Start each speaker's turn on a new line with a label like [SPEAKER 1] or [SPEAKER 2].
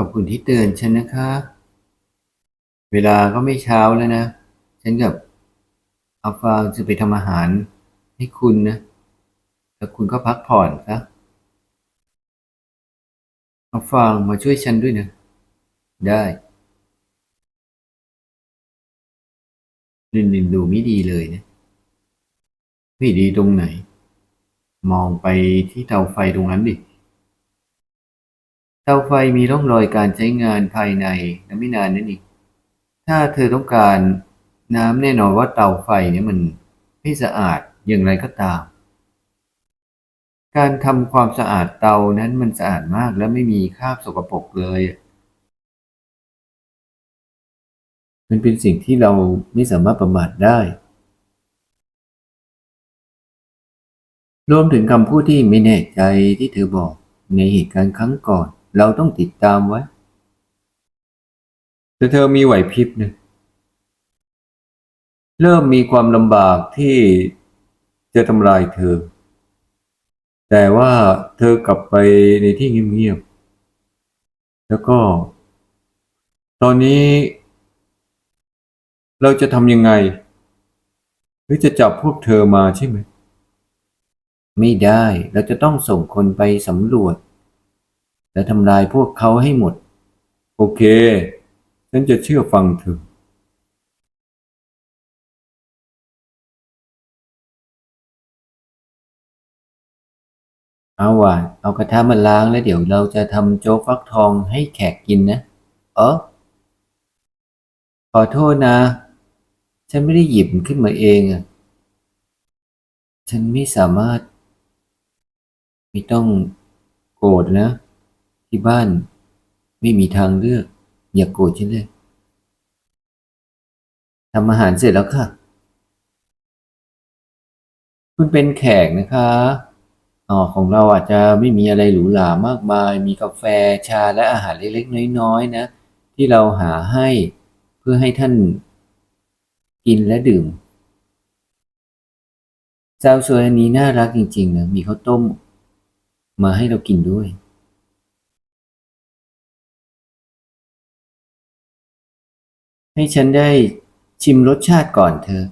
[SPEAKER 1] อบคุณที่เตือนฉันนะคะ เวลาก็ไม่เช้าแล้วนะ ฉันกับอัฟฟาจะไปทำอาหารให้คุณนะ แล้วคุณก็พักผ่อนซะอัฟฟางมาช่วยฉันด้วยนะ ได้ลินลินดูไม่ดีเลยนะ ไม่ดีตรงไหน มองไปที่เตาไฟตรงนั้นดิาไฟมีร่องรอยการใช้งานภายในและไม่นานนั่นเองถ้าเธอต้องการน้ำแน่นอนว่าเตาไฟเนี่ยมันไม่สะอาดอย่างไรก็ตาม การทำความสะอาดเตานั้นมันสะอาดมากและไม่มีคราบสกปรกเลย มันเป็นสิ่งที่เราไม่สามารถประมาทได้ รวมถึงคำพูดที่ไม่แน่ใจที่เธอบอกในเหตุการณ์ครั้งก่อน เราต้องติดตามไว้ แต่เธอมีไหวพริบนะเริ่มมีความลำบากที่จะทำลายเธอ แต่ว่าเธอกลับไปในที่เงียบๆ แล้วก็ ตอนนี้ เราจะทำยังไง หรือจะจับพวกเธอมาใช่ไหม ไม่ได้ เราจะต้องส่งคนไปสำรวจ และทำลายพวกเขาให้หมด โอเค ฉันจะเชื่อฟังเธอเอาว่ะเอากระทะมาล้างแล้วเดี๋ยวเราจะทำโจ๊กฟักทองให้แขกกินนะ เออขอโทษนะ ฉันไม่ได้หยิบขึ้นมาเองอะฉันไม่สามารถ ไม่ต้องโกรธนะ ที่บ้าน ไม่มีทางเลือก อย่ากโกรธฉันเลยทำอาหารเสร็จแล้วค่ะ คุณเป็นแขกนะคะอ๋อของเราอาจจะไม่มีอะไรหรูหรามากมาย มีกาแฟชาและอาหารเล็กๆ น้อยๆนะ ที่เราหาให้เพื่อให้ท่านกินและดื่มเจ้าสวยอันนี้น่ารักจริงๆนะมีข้าวต้ม มาให้เรากินด้วย ให้ฉันได้ชิมรสชาติก่อนเธอ